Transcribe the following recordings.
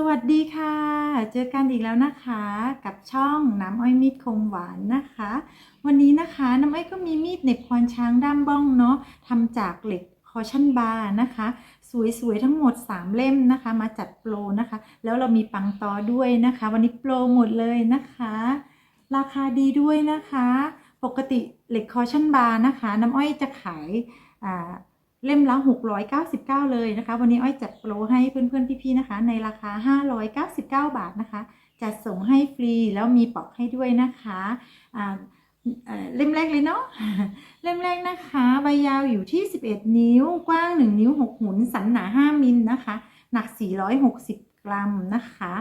สวัสดีค่ะ เจอกันอีกแล้วนะคะกับช่องน้ำอ้อยมีดคมหวานนะคะ วันนี้นะคะน้ำอ้อยก็มีมีดเหน็บควานช้างด้ามบ้องเนาะทำจากเหล็กคอชั่นบาร์นะคะ สวยๆ ทั้งหมด 3 เล่มนะคะ มาจัดโปรนะคะ แล้วเรามีปังตอด้วยนะคะ วันนี้โปรหมดเลยนะคะ ราคาดีด้วยนะคะ ปกติเหล็กคอชั่นบาร์นะคะ น้ำอ้อยจะขายอ่า เล่มละ 699 เลยนะคะ วันนี้อ้อยจัดโปรให้เพื่อนๆ พี่ๆ นะคะ ในราคา 599 บาทนะคะ จัดส่งให้ฟรีแล้วมีปอกให้ด้วยนะคะเล่มแรกเลยเนาะ เล่มแรกนะคะ ใบยาวอยู่ที่ 11 นิ้ว กว้าง 1 นิ้ว 6 หุน สันหนา 5 มิลนะคะ หนัก 460 กรัมนะคะ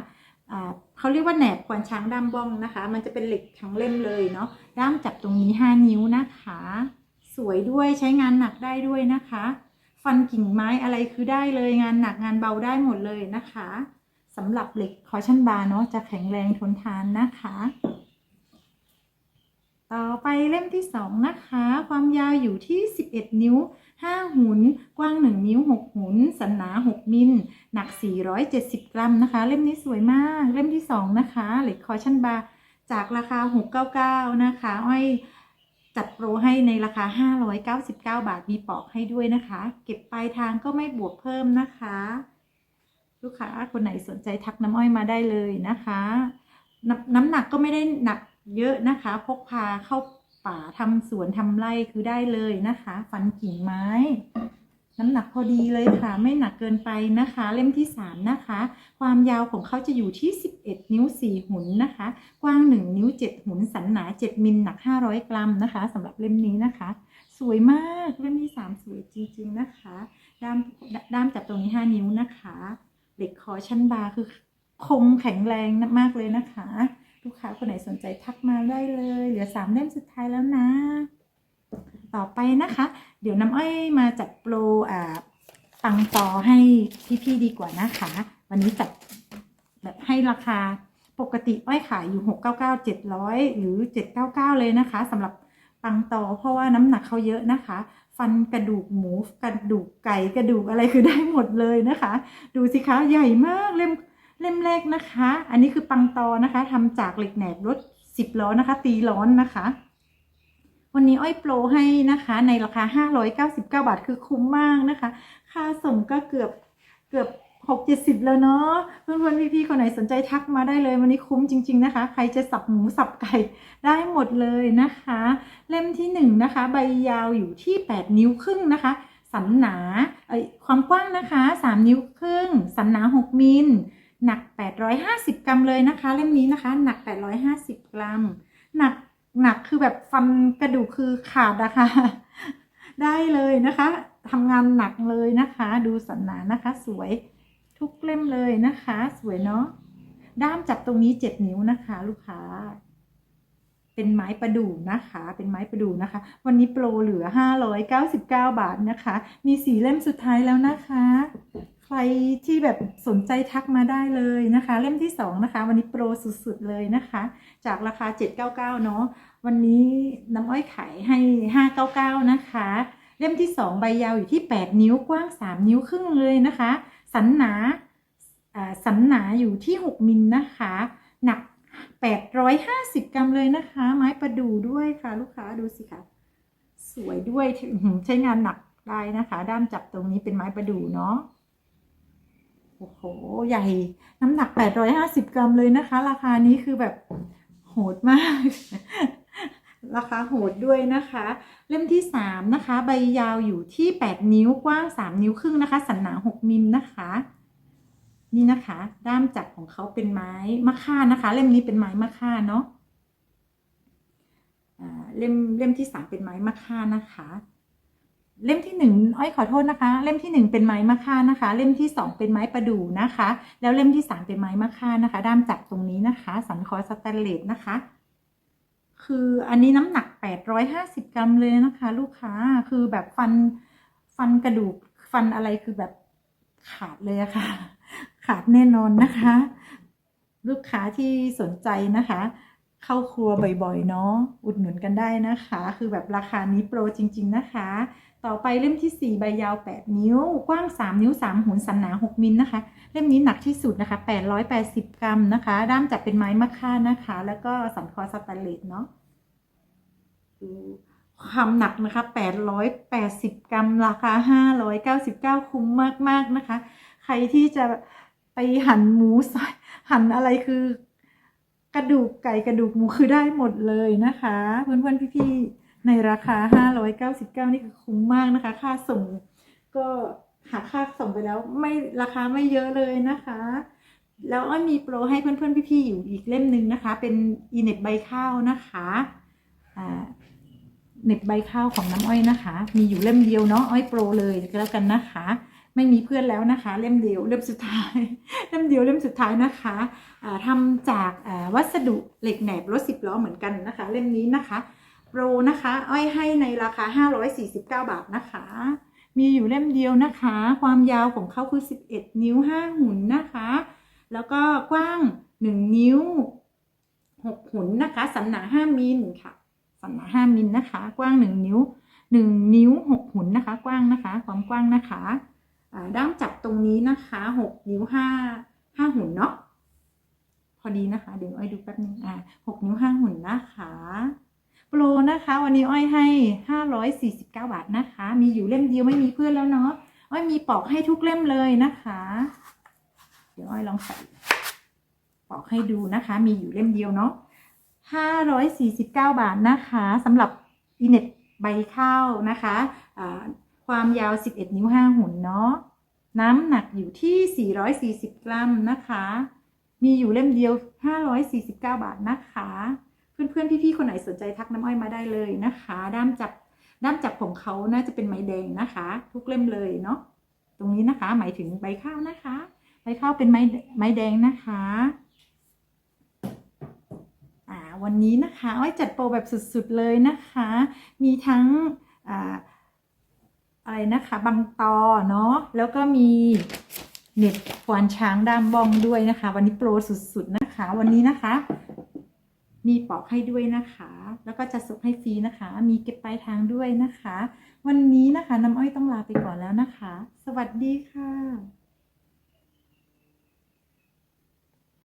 เขาเรียกว่าแหนบควานช้างด้ามบ้องนะคะ มันจะเป็นเหล็กทั้งเล่มเลยเนาะ ด้ามจับตรงนี้ 5 นิ้วนะคะ สวยด้วยใช้งานหนักได้ด้วยนะคะ ฟันกิ่งไม้อะไรคือได้เลยงานหนักงานเบาได้หมดเลยนะคะสำหรับเหล็กคอชั่นบาร์เนาะจะแข็งแรงทนทานนะคะ ต่อไปเล่มที่ 2 นะคะ ความยาวอยู่ที่ 11 นิ้ว 5 หุน กว้าง 1 นิ้ว 6 หุน สันหนา 6 มิล หนัก 470 กรัมนะคะ เล่มนี้สวยมาก เล่มที่ 2 นะคะ เหล็กคอชั่นบาร์จากราคา 699 นะคะ อ้อย จัดโปรให้ในราคา 599 บาทมีปอกให้ด้วยนะคะ เก็บปลายทางก็ไม่บวกเพิ่มนะคะ ลูกค้าคนไหนสนใจทักน้ำอ้อยมาได้เลยนะคะนน้ำหนักก็ไม่ได้หนักเยอะนะคะ พกพาเข้าป่าทำสวนทำไร่คือได้เลยนะคะ ฟันกิ่งไม้ น้ำหนักพอดีเลยค่ะ ไม่หนักเกินไปนะคะ เล่มที่3นะคะ ความยาวของเขาจะอยู่ที่ 11 นิ้ว 4 หุนนะคะ กว้าง 1 นิ้ว 7 หุน สันหนา 7 มิลหนัก 500 กรัมนะคะสำหรับเล่มนี้นะคะ สวยมากเล่มที่ 3 สวยจริง ๆ นะคะ ด้ามด้ามจับตรงนี้ 5 นิ้วนะคะเหล็กคอชั่นบาคือคงแข็งแรงมากเลยนะคะ ลูกค้าคนไหนสนใจทักมาได้เลย เหลือ 3 เล่มสุดท้ายแล้วนะ ต่อไปนะคะ เดี๋ยวน้ำอ้อยมาจัดโปรอ่าปังต่อให้พี่ๆดีกว่านะคะ วันนี้จัด แบบให้ราคาปกติอ้อยขายอยู่ 699 700 หรือ 799 เลยนะคะสำหรับปังตอเพราะว่าน้ำหนักเขาเยอะนะคะ ฟันกระดูกหมูกระดูกไก่กระดูกอะไรคือได้หมดเลยนะคะ ดูสิคะใหญ่มากเล่มเล่มแรกนะคะ อันนี้คือปังตอนะคะทำจากเหล็กแหนบรถ10ล้อนะคะ ตีร้อนนะคะ วันนี้อ้อยโปรให้นะคะ ในราคา 599 บาทคือคุ้มมากนะคะ ค่าส่งก็เกือบเกือบ หกเจ็ดสิบแล้วเนาะเพื่อนๆพี่ๆคนไหนสนใจทักมาได้เลย วันนี้คุ้มจริง ๆนะคะ ใครจะสับหมูสับไก่ได้หมดเลยนะคะ เล่มที่หนึ่งนะคะ ใบยาวอยู่ที่8นิ้วครึ่งนะคะ สันหนาเอ้ความกว้างนะคะ3นิ้วครึ่ง สันหนา6มิลหนัก 850 กรัมเลยนะคะ เล่มนี้นะคะ หนัก 850 กรัม หนักหนักคือแบบฟันกระดูกคือขาดอะคะ ได้เลยนะคะทำงานหนักเลยนะคะ ดูสันหนานะคะ สวย ทุกเล่มเลยนะคะ สวยเนาะด้ามจับตรงนี้7นิ้วนะคะ ลูกค้า เป็นไม้ประดู่นะคะ เป็นไม้ประดู่นะคะ วันนี้โปรเหลือ 599 บาทนะคะ มีสีเล่มสุดท้ายแล้วนะคะ ใครที่แบบสนใจทักมาได้เลยนะคะ เล่มที่2นะคะ วันนี้โปรสุดๆเลยนะคะ จากราคา 799 เนาะวันนี้น้ำอ้อยขายให้ 599 นะคะ เล่มที่2ใบยาวอยู่ที่ 8 นิ้วกว้าง 3 นิ้วครึ่งเลยนะคะ สันหนาสันหนาอยู่ที่ 6 มิลนะคะ หนัก 850 กรัมเลยนะคะ ไม้ประดู่ด้วยค่ะ ลูกค้าดูสิคะสวยด้วยใช้งานหนักได้นะคะ ด้ามจับตรงนี้เป็นไม้ประดู่เนาะโอ้โห ใหญ่ น้ำหนัก 850 กรัมเลยนะคะ ราคานี้คือแบบโหดมาก ราคาโหดด้วยนะคะ เล่มที่ 3 นะคะ ใบยาวอยู่ที่ 8 นิ้วกว้าง 3 นิ้วครึ่งนะคะ สันหนา 6 มิลนะคะ นี่นะคะ ด้ามจับของเขาเป็นไม้มะค่านะคะ เล่มนี้เป็นไม้มะค่าเนาะเล่มเล่มที่ 3 เป็นไม้มะค่านะคะ เล่มที่หนึ่งอ้อยขอโทษนะคะ เล่มที่หนึ่งเป็นไม้มะค่านะคะ เล่มที่สองเป็นไม้ประดู่นะคะ แล้วเล่มที่สามเป็นไม้มะค่านะคะ ด้ามจับตรงนี้นะคะ สันคอสแตนเลสนะคะ คืออันนี้น้ำหนัก 850 กรัมเลยนะคะ ลูกค้าคือแบบฟันฟันกระดูกฟันอะไรคือแบบขาดเลยะค่ะ ขาดแน่นอนนะคะ ลูกค้าที่สนใจนะคะ เข้าครัวบ่อยๆ เนาะอุดหนุนกันได้นะคะ คือแบบราคานี้โปรจริง ๆ นะคะ ต่อไปเล่มที่ 4 ใบยาว 8 นิ้ว กว้าง 3 นิ้ว 3 หุนสันหนา 6 มิลนะคะ เล่มนี้หนักที่สุดนะคะ 880 กรัมนะคะ ด้ามจับเป็นไม้มะค่านะคะ แล้วก็สันคอสแตนเลสเนาะดูความหนักนะคะ 880 กรัม ราคา 599 คุ้มมาก ๆ นะคะ ใครที่จะไปหั่นหมูหั่นอะไรคือ กระดูกไก่กระดูกหมูคือได้หมดเลยนะคะ เพื่อนๆพี่ๆในราคา 599 นี่คือคุ้มมากนะคะ ค่าส่งก็หักค่าส่งไปแล้วไม่ราคาไม่เยอะเลยนะคะ แล้วอ้อยมีโปรให้เพื่อนๆพี่ๆอยู่อีกเล่มหนึ่งนะคะ เป็นอีเน็ตใบข้าวนะคะอ่าเน็ตใบข้าวของน้ำอ้อยนะคะ มีอยู่เล่มเดียวเนาะอ้อยโปรเลยก็แล้วกันนะคะ ไม่มีเพื่อนแล้วนะคะ เล่มเดียวเล่มสุดท้าย เล่มเดียวเล่มสุดท้ายนะคะอ่าทำจากวัสดุเหล็กแหนบรถสิบล้อเหมือนกันนะคะ เล่มนี้นะคะโปรนะคะอ้อยให้ในราคา 549 บาทนะคะ มีอยู่เล่มเดียวนะคะ ความยาวของเขาคือ 11 นิ้ว 5 หุ่นนะคะ แล้วก็กว้าง 1 นิ้ว 6 หุ่นนะคะ สันหนา 5 มิลค่ะ สันหนา 5 มิลนะคะ กว้าง 1 นิ้ว 1 นิ้ว 6 หุ่นนะคะ กว้างนะคะ ความกว้างนะคะ ด้ามจับตรงนี้นะคะ6นิ้ว5 5หุ่นเนาะพอดีนะคะ เดี๋ยวอ้อยดูแป๊บนึงอ่า6นิ้ว5หุ่นนะคะโปรนะคะ วันนี้อ้อยให้ 549 บาทนะคะ มีอยู่เล่มเดียวไม่มีเพื่อนแล้วเนาะอ้อยมีปอกให้ทุกเล่มเลยนะคะ เดี๋ยวอ้อยลองใส่ปอกให้ดูนะคะ มีอยู่เล่มเดียวเนาะ549 บาทนะคะสำหรับอีเน็ตใบข้าวนะคะอ่า ความยาว 11 นิ้ว 5 หุ่นเนาะน้ำหนักอยู่ที่ 440 กรัมนะคะ มีอยู่เล่มเดียว 549 บาทนะคะ เพื่อนๆ พี่ๆ คนไหนสนใจทักน้ำอ้อยมาได้เลยนะคะ ด้ามจับด้ามจับของเขาน่าจะเป็นไม้แดงนะคะ ทุกเล่มเลยเนาะตรงนี้นะคะหมายถึงใบข้าวนะคะ ใบข้าวเป็นไม้ไม้แดงนะคะอ่าวันนี้นะคะอ้อยจัดโปรแบบสุดๆเลยนะคะ มีทั้งอ่า อะไรนะคะบางตอเนาะแล้วก็มีเน็ตควานช้างดามบองด้วยนะคะ วันนี้โปรสุดๆนะคะ วันนี้นะคะ มีปอกให้ด้วยนะคะ แล้วก็จะส่งให้ฟรีนะคะ มีเก็บปลายทางด้วยนะคะ วันนี้นะคะน้ำอ้อยต้องลาไปก่อนแล้วนะคะ สวัสดีค่ะ